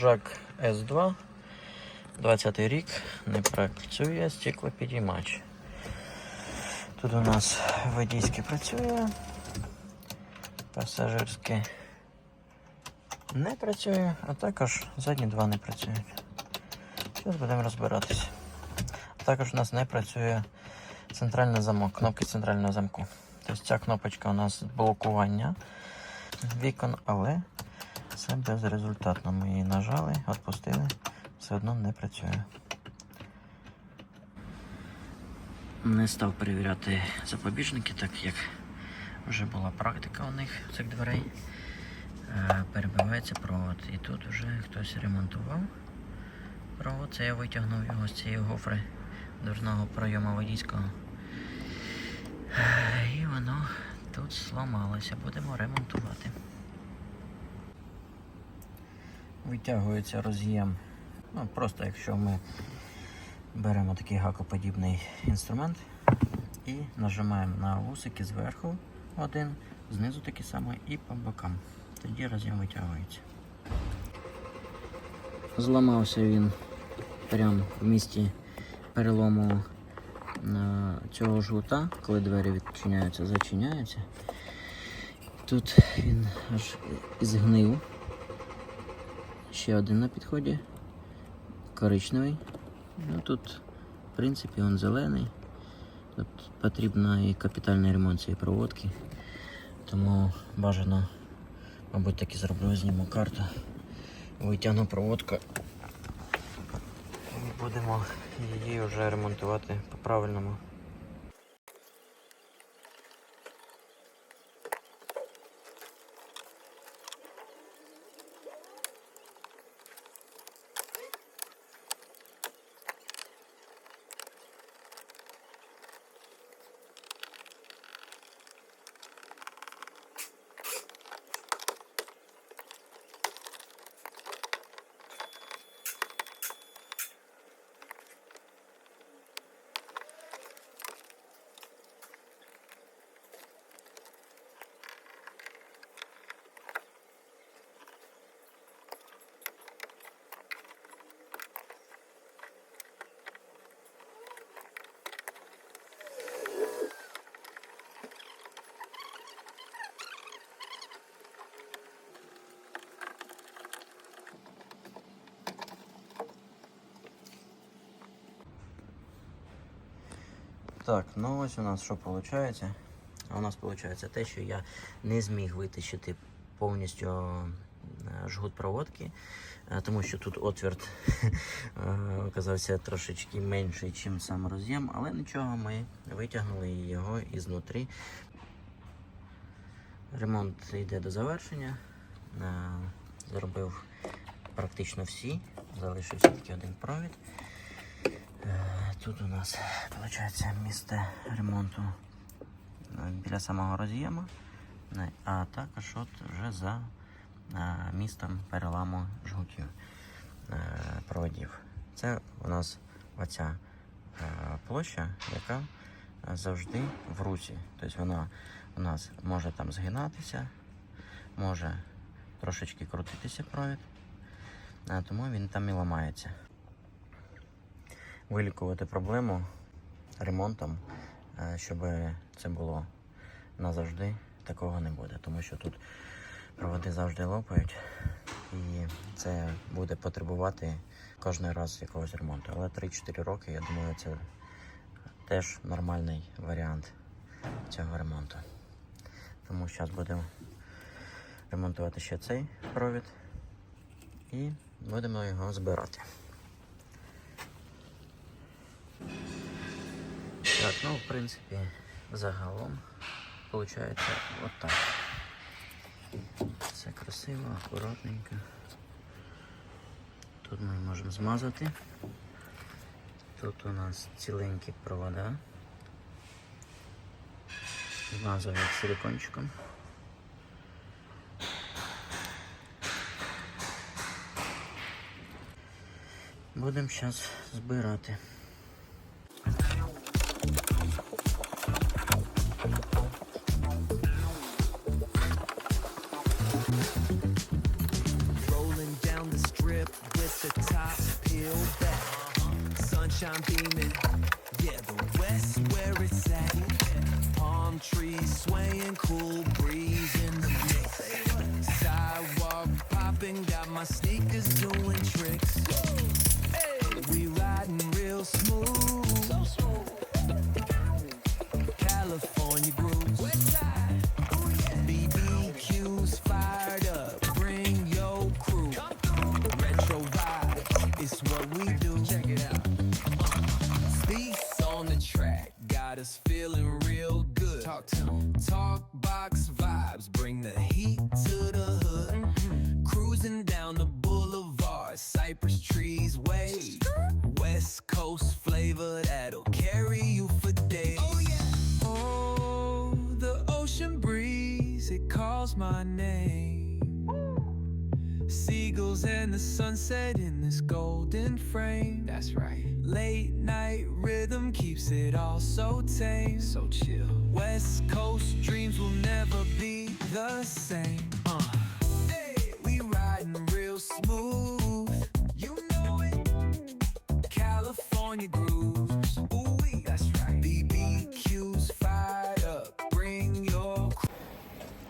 Jack S2, 20 рік, не працює стеклопідіймач. Тут у нас водійське працює, пасажирське не працює, а також задні два не працюють. Зараз будемо розбиратися. Також у нас не працює центральний замок, кнопки центрального замку. Тобто ця кнопочка у нас блокування вікон, але це безрезультатно. Ми її нажали, відпустили, все одно не працює. Не став перевіряти запобіжники, так як вже була практика у них цих дверей. Е, Перебивається провод. І тут вже хтось ремонтував провод. Це я витягнув його з цієї гофри дверного пройому водійського. Е, І воно тут зламалося. Будемо ремонтувати. Витягується роз'єм. Ну, просто якщо ми беремо такий гакоподібний інструмент і нажимаємо на вусики зверху один, знизу такий самий і по бокам. Тоді роз'єм витягується. Зламався він прямо в місті перелому е, цього жгута, коли двері відчиняються, зачиняються. Тут він аж згнив. Ще один на підході. Коричневий. Ну тут, в принципі, він зелений. Тут потрібно і капітальний ремонт цієї проводки. Тому бажано, мабуть, так і зроблю, зніму карту. Витягну проводку. І будемо її вже ремонтувати по-правильному. Так, ну ось у нас що виходить. У нас виходить те, що я не зміг витащити повністю е, жгут проводки, е, тому що тут отвір е, оказався трошечки менший, ніж сам роз'єм, але нічого, ми витягнули його ізнутрі. Ремонт йде до завершення. Зробив практично всі, залишився тільки один провід. Е, Тут у нас виходить місце ремонту е, біля самого роз'єму, Е, а також от вже за містом переламу жгутів проводів. Це у нас оця площа, яка завжди в русі. Тобто вона у нас може там згинатися, може трошечки крутитися провід, тому він там і ламається вилікувати проблему ремонтом, е, щоб це було назавжди, такого не буде. Тому що тут проводи завжди лопають і це буде потребувати кожен раз якогось ремонту. Але 3-4 роки, я думаю, це теж нормальний варіант цього ремонту. Тому зараз будемо ремонтувати ще цей провід і будемо його збирати. Так, ну, в принципі, загалом виходить отак. Все красиво, акуратненько. Тут ми можемо змазати. Тут у нас ціленькі провода. Змазую силикончиком. Будемо зараз збирати. Sunshine beaming, yeah, the west where it's at. Palm trees swaying, cool breeze in the mix. Sidewalk popping, got my sneakers doing tricks. Got us feeling real good. Talk to 'em. Talk box vibes. Bring the heat to the hood. Mm-hmm. Cruising down the boulevard. Cypress trees wave. West Coast flavor that'll carry you for days. Oh, yeah. Oh, the ocean breeze, it calls my name Seagulls and the sunset in this golden frame. That's right. Late night rhythm keeps it all so tame. So chill. West Coast dreams will never be the same. Uh. Hey, we riding real smooth. You know it. California grooves. Ooh, that's right. BBQs fired up. Bring your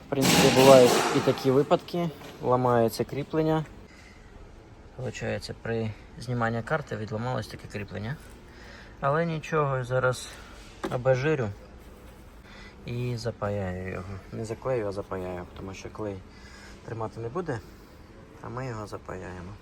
В принципі, бувають і такі випадки, ламається кріплення. Получається, при зніманні карти відламалось таке кріплення. Але нічого, зараз обезжирю і запаяю його. Не заклею, а запаяю, тому що клей тримати не буде, а ми його запаяємо.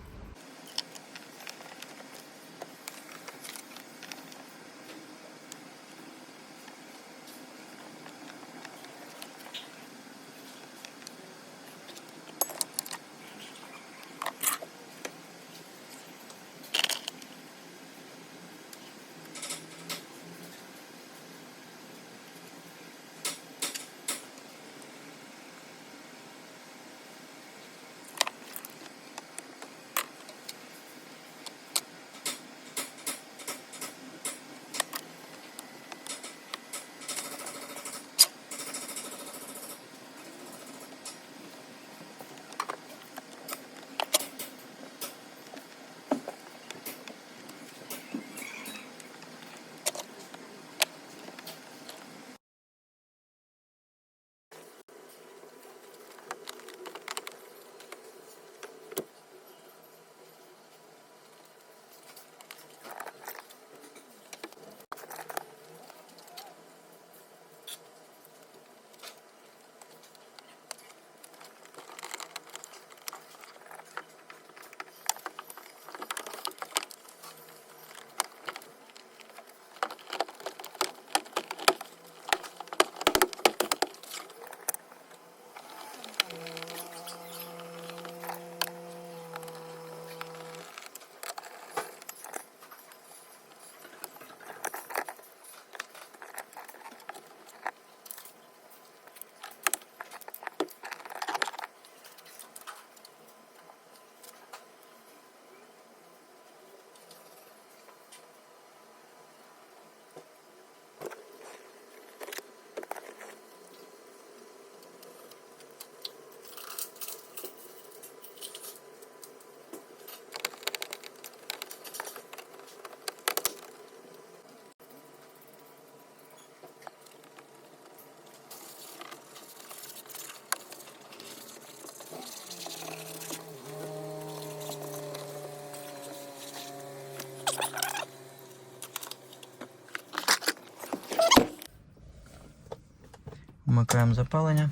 Вмикаємо запалення.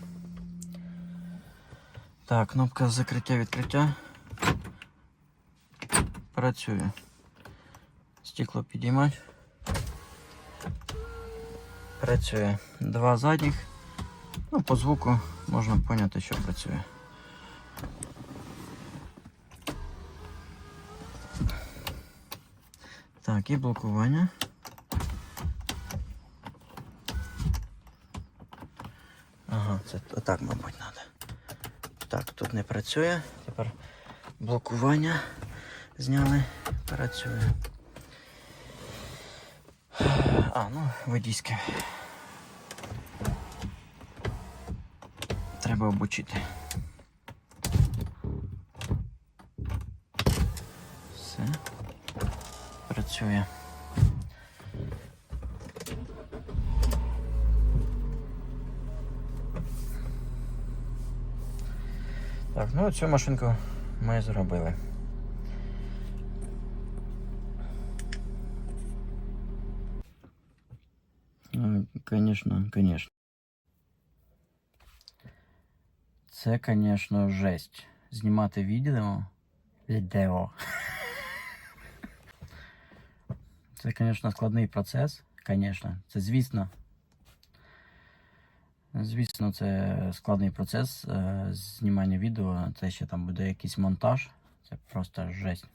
Так, кнопка закриття-відкриття працює. Стекло підіймати. Працює. Два задніх. Ну, по звуку можна поняти, що працює. Так, і блокування. Це отак, мабуть, треба. Так, тут не працює. Тепер блокування зняли. Працює. А, ну, водійське. Треба обучити. Все. працює. Так, ну цю машинку ми зробили. Ну, Конечно, конечно. Це, конечно, жесть. Знімати відео. Відео. Це, конечно, складний процес. Конечно. Це звісно. Звісно, це складний процес е, знімання відео. Це ще там буде якийсь монтаж. Це просто жесть.